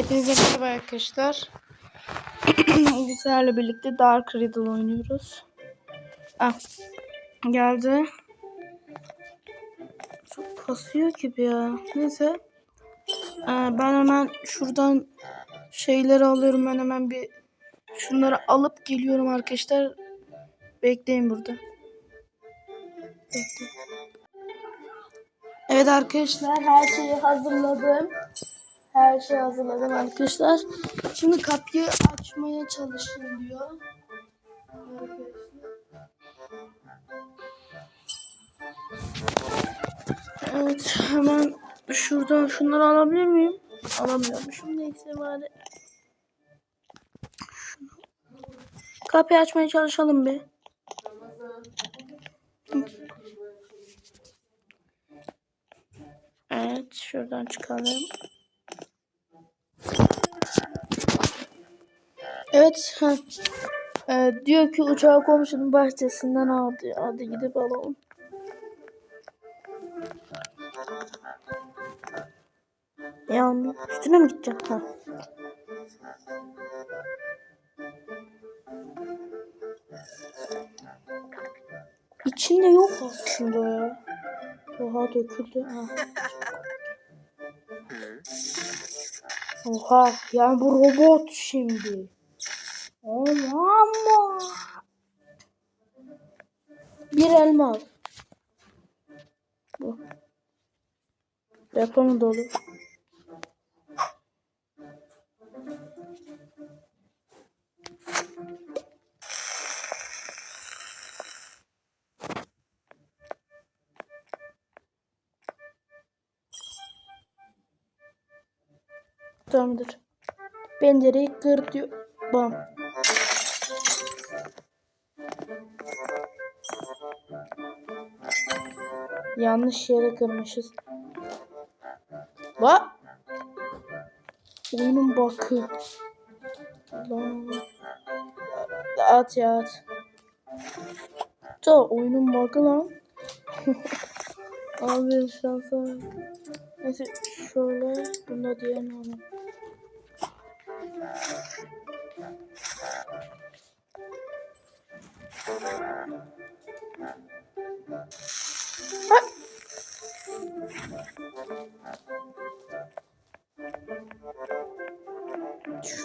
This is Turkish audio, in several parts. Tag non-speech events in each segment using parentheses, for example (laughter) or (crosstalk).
Hepinize merhaba arkadaşlar. (clears throat) Bizlerle birlikte Dark Riddle oynuyoruz. Ah, geldi. Çok kasıyor gibi ya. Neyse. Ee, ben hemen şuradan şeyleri alıyorum. Ben hemen bir şunları alıp geliyorum arkadaşlar. Bekleyin burada. Bekleyin. Evet arkadaşlar her şeyi hazırladım. Her şeyi hazırladım arkadaşlar. Şimdi kapıyı açmaya çalışın diyor. Evet hemen şuradan şunları alabilir miyim? Alamıyormuşum neyse bari. Kapıyı açmaya çalışalım bir. Evet şuradan çıkalım. Evet. Ha. Ee, diyor ki uçağı komşunun bahçesinden aldı. Hadi gidip alalım. Ya üstüne mi gideceğim? Ha. İçinde yok aslında ya. Oha döküldü. Ha. Oha yani bu robot şimdi. Ama bir elma al. Bu. Depo mu dolu? Tamamdır. Pencereyi kır diyor. Bam. Yanlış yere kırmışız. Va? Oyunun bakı. Lan. At ya at. Da oyunun bakı lan. (laughs) Abi şansa. Neyse şöyle. Bunda diğerini alalım.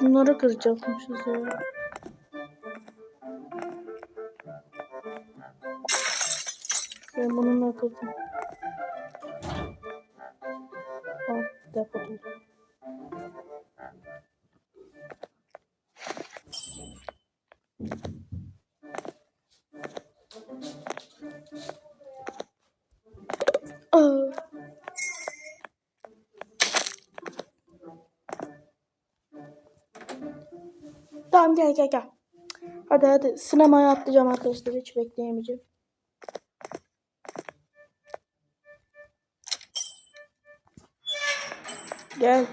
Şunları kıracakmışız ya. Ben bununla kırdım. Al depo Tamam gel gel gel. Hadi hadi sinemaya atlayacağım arkadaşlar hiç bekleyemeyeceğim. Gel.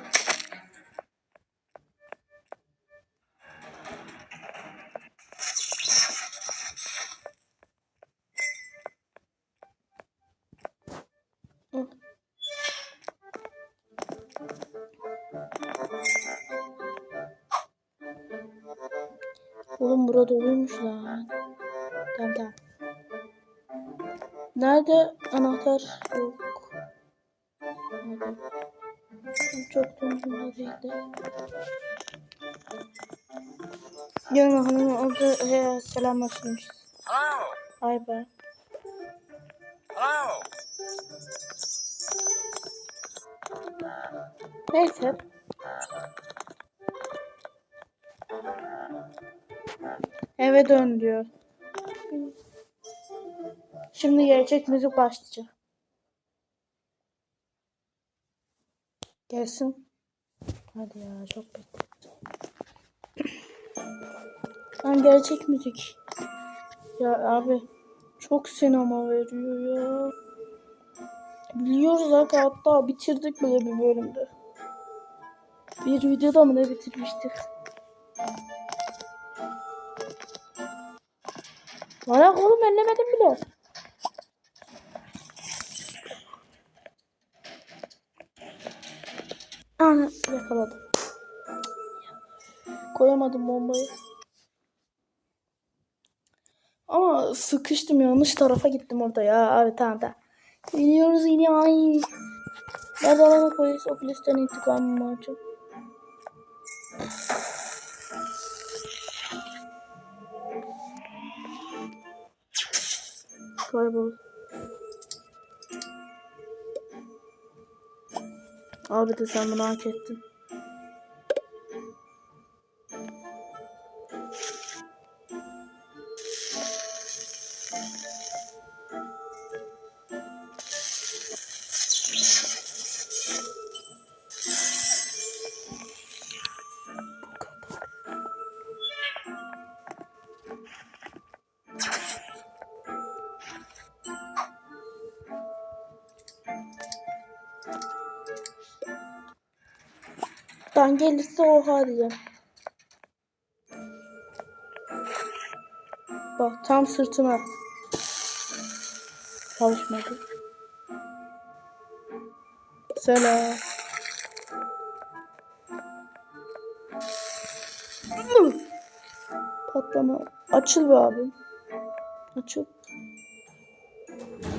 Anahtar? Yok. Çok umurumda değildi. Yarın hanım orada he, selamlaşmışız. Hello. Ay be. Neyse. Eve dön diyor. Şimdi gerçek müzik başlayacak. Gelsin. Hadi ya çok bekledim. Lan gerçek müzik. Ya abi çok sinema veriyor ya. Biliyoruz aga hatta bitirdik bile bir bölümde. Bir videoda mı ne bitirmiştik? Bana oğlum ellemedim bile. Ana yakaladım. koyamadım bombayı. Ama sıkıştım yanlış tarafa gittim orada ya. Abi tamam tamam. İniyoruz yine ay. Nerede alana polis o polisten intikamımı alacağım. Kaybol. Abi de sen bunu hak ettin. Dan gelirse oha diyeceğim. Bak tam sırtına. Çalışmadı. Selam. Patlama. Açıl be abim. Açıl.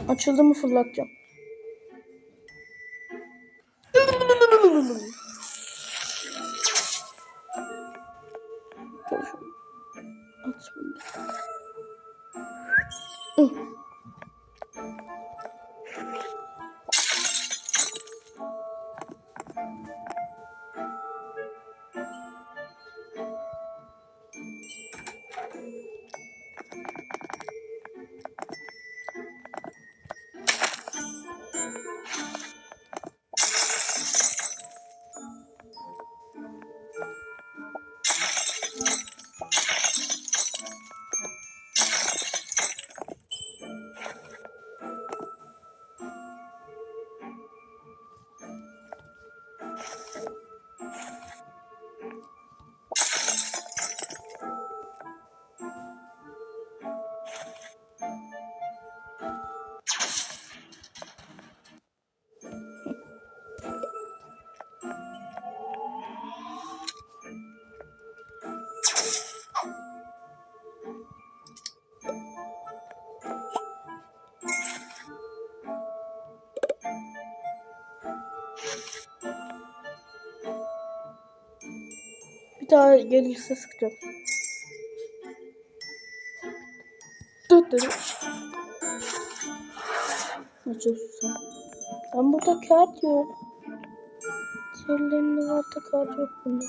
Açıldı mı fırlatacağım. Şunu. At bunu. Daha gelirse sıkacağım. Dur dur. Açıyorsun sen. Ben burada kağıt yok. Diğerlerinde var da kağıt yok bunda.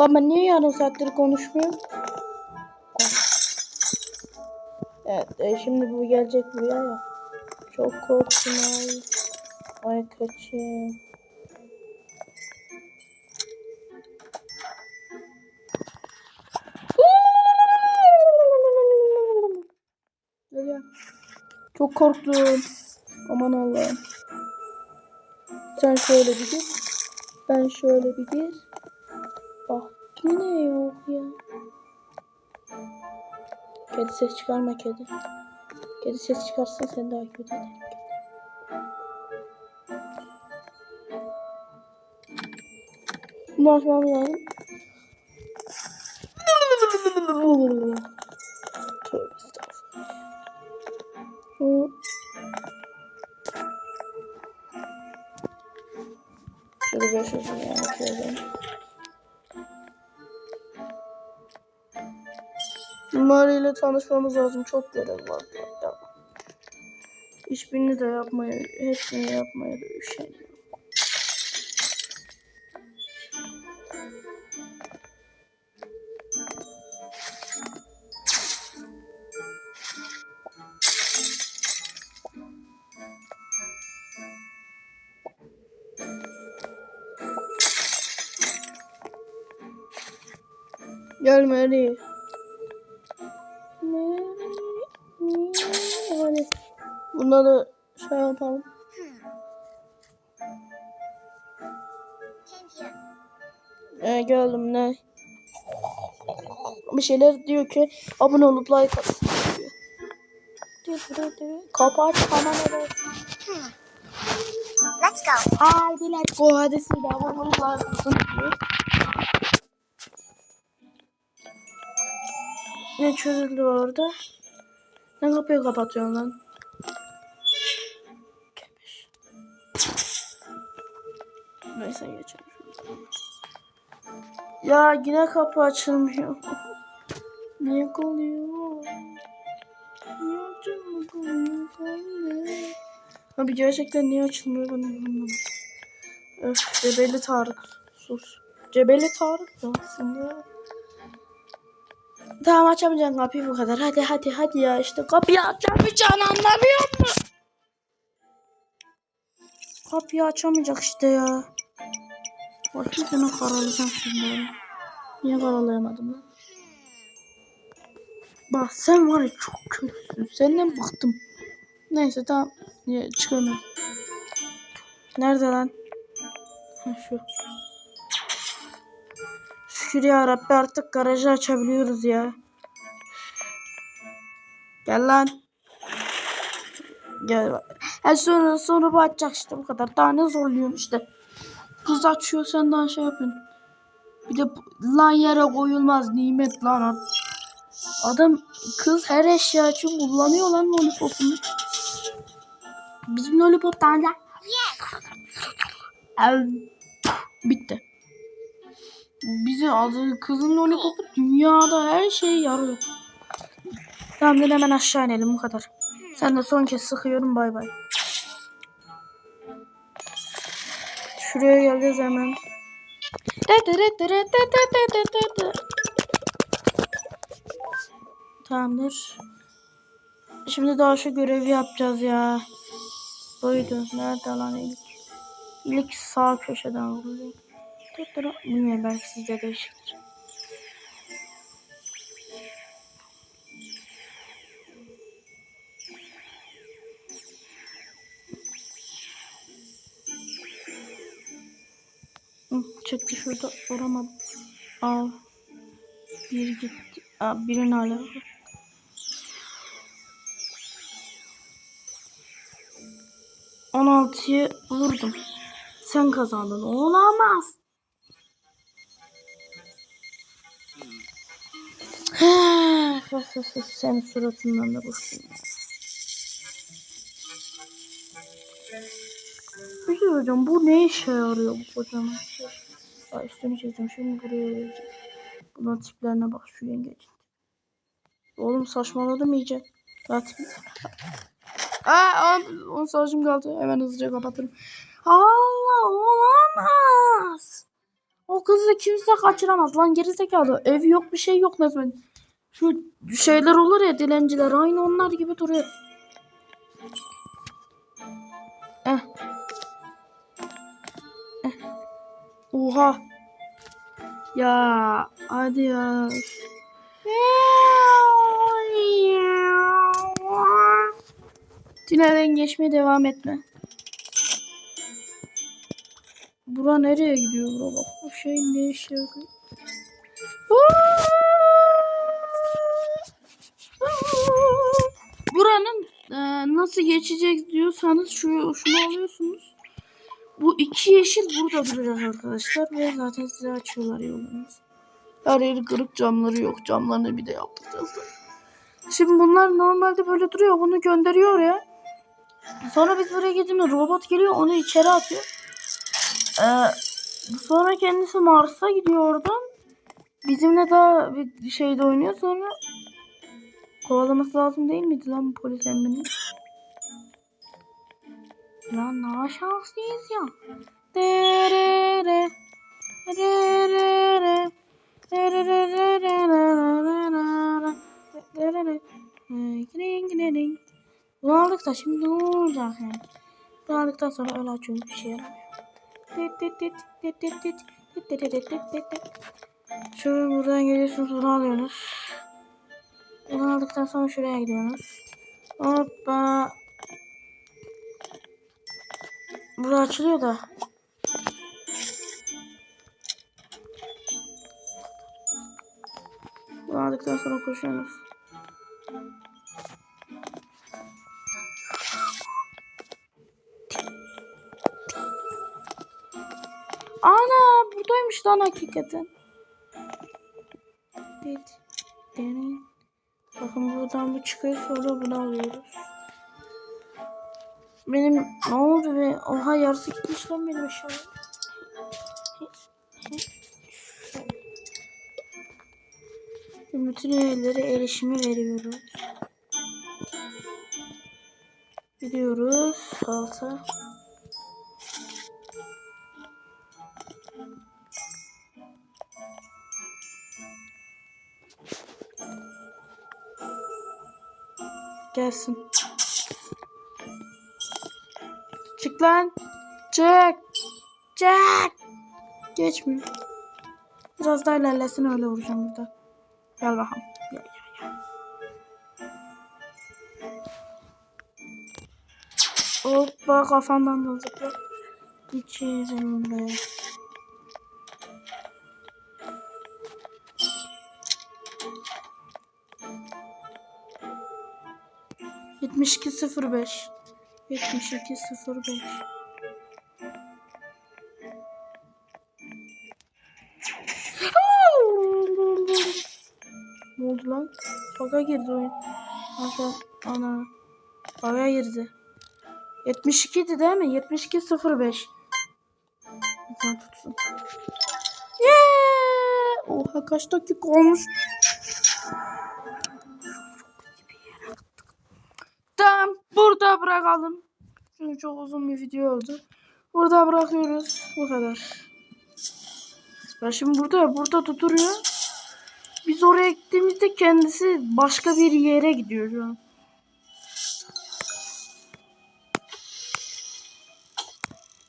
Lan ben niye yarım saattir konuşmuyorum? Evet e, şimdi bu gelecek buraya ya. Çok korktum ay. Ay kaçayım. Çok korktum. Aman Allah'ım. Sen şöyle bir gir. Ben şöyle bir gir. Bak yine yok ya. Kedi ses çıkarma kedi. Kedi ses çıkarsın seni takip ederim. Bunu açmam lazım. Tövbe estağfurullah. Şöyle 500 liraya ile tanışmamız lazım. Çok görev var ya. Hiçbirini de yapmaya, hepsini yapmaya da üşeniyorum. Gel Bunları şey yapalım. Ee, geldim ne? Bir şeyler diyor ki abone olup like aç hemen evet. Let's go. Haydi let's go hadi siz de abone olup like atın diyor. Ne çözüldü orada? Ne kapıyı kapatıyorsun lan? Neyse geçelim. Ya yine kapı açılmıyor. Niye açılmıyor? Abi gerçekten niye açılmıyor ben anlamadım. Öf Cebeli Tarık. Sus. Cebeli Tarık da aslında. Tamam açamayacaksın kapıyı bu kadar. Hadi hadi hadi ya işte kapıyı açamayacaksın anlamıyor musun? Kapıyı açamayacak işte ya. Bakayım sana karalayacağım şimdi. Niye karalayamadım lan? Bak sen var ya çok kötüsün. Senden bıktım. Neyse tamam. Ya, çıkamıyorum. Nerede lan? Ha, şu. Şükür ya Rabbi artık garajı açabiliyoruz ya. Gel lan. Gel. Ha sonra sonra bu açacak işte bu kadar. Daha ne zorluyorum işte. Kız açıyor sen daha şey yapıyorsun. Bir de lan yere koyulmaz nimet lan. Adam kız her eşya için kullanıyor lan lollipopunu. Bizim lollipop tane. Bitti. Bizi kızın lollipopu dünyada her şeye yarıyor. Tamam hemen aşağı inelim bu kadar. Sen de son kez sıkıyorum bay bay. Şuraya geleceğiz hemen. Tamamdır. Şimdi daha şu görevi yapacağız ya. Buydu. Nerede lan ilk? İlk sağ köşeden vuruluyor. Bilmiyorum belki sizde değişiktir. Şurada vuramadım. Aa. Biri gitti. Aa, birini var. On altıyı vurdum. Sen kazandın. Olamaz. (laughs) Senin suratından da ya. Peki hocam bu ne işe yarıyor bu kocaman şey? Aa, üstünü çizdim. Şimdi buraya vereceğim. Bunların tiplerine bak şu yengeç. Oğlum saçmaladım iyice. Zaten. Aa, on saçım kaldı. Hemen hızlıca kapatırım. Allah olamaz. O kızı kimse kaçıramaz lan gerizekalı. Ev yok bir şey yok resmen. Şu şeyler olur ya dilenciler aynı onlar gibi duruyor. Oha. Ya hadi ya. Tünelden geçmeye devam etme. Bura nereye gidiyor bura bak. Bu şey ne işe? Buranın e, nasıl geçecek diyorsanız şu şunu alıyorsunuz. Bu iki yeşil burada duracak arkadaşlar ve zaten size açıyorlar yolunuz. Her yeri kırık camları yok. Camlarını bir de yaptıracağız. Şimdi bunlar normalde böyle duruyor. Bunu gönderiyor oraya. Sonra biz buraya gidince robot geliyor onu içeri atıyor. Ee, sonra kendisi Mars'a gidiyor oradan. Bizimle daha bir şeyde oynuyor sonra kovalaması lazım değil miydi lan bu polis emmini? Lan ne şanslıyız ya. Bunu aldık da şimdi ne olacak yani? Bunu aldıktan sonra öyle açıyoruz bir şey. Şöyle buradan geliyorsunuz bunu alıyorsunuz. Bunu aldıktan sonra şuraya gidiyorsunuz. Hoppa. Bura açılıyor da. Bunu aldıktan sonra koşuyorsunuz. Ana buradaymış lan hakikaten. Evet. Deneyin. Bakın buradan bu çıkıyor sonra bunu alıyoruz. Benim ne oldu be? Oha yarısı gitmiş lan benim aşağı. Bütün üyelere erişimi veriyoruz. Gidiyoruz. Alta. Gelsin. Çık lan. Çık. Çık. Geçmiyor. Biraz daha ilerlesin öyle vuracağım burada. Gel bakalım. Gel gel gel. Hoppa kafamdan da zıpla. Geçerim buraya. Yetmiş iki sıfır beş. Yetmiş iki sıfır beş. Ne oldu lan? Baga girdi oyun. Aşağı. Ana. Baga girdi. 72 idi değil mi? 72 05. Lütfen tutsun. Yeah! Oha kaç dakika olmuş. Tamam. Burada bırakalım. Çünkü çok uzun bir video oldu. Burada bırakıyoruz. Bu kadar. Ya şimdi burada burada tuturuyor. Biz oraya gittiğimizde kendisi başka bir yere gidiyor şu an.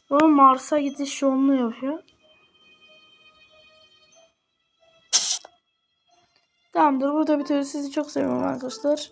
O Mars'a gidiş yolunu yapıyor. Tamamdır burada bitiriyoruz. Sizi çok seviyorum arkadaşlar.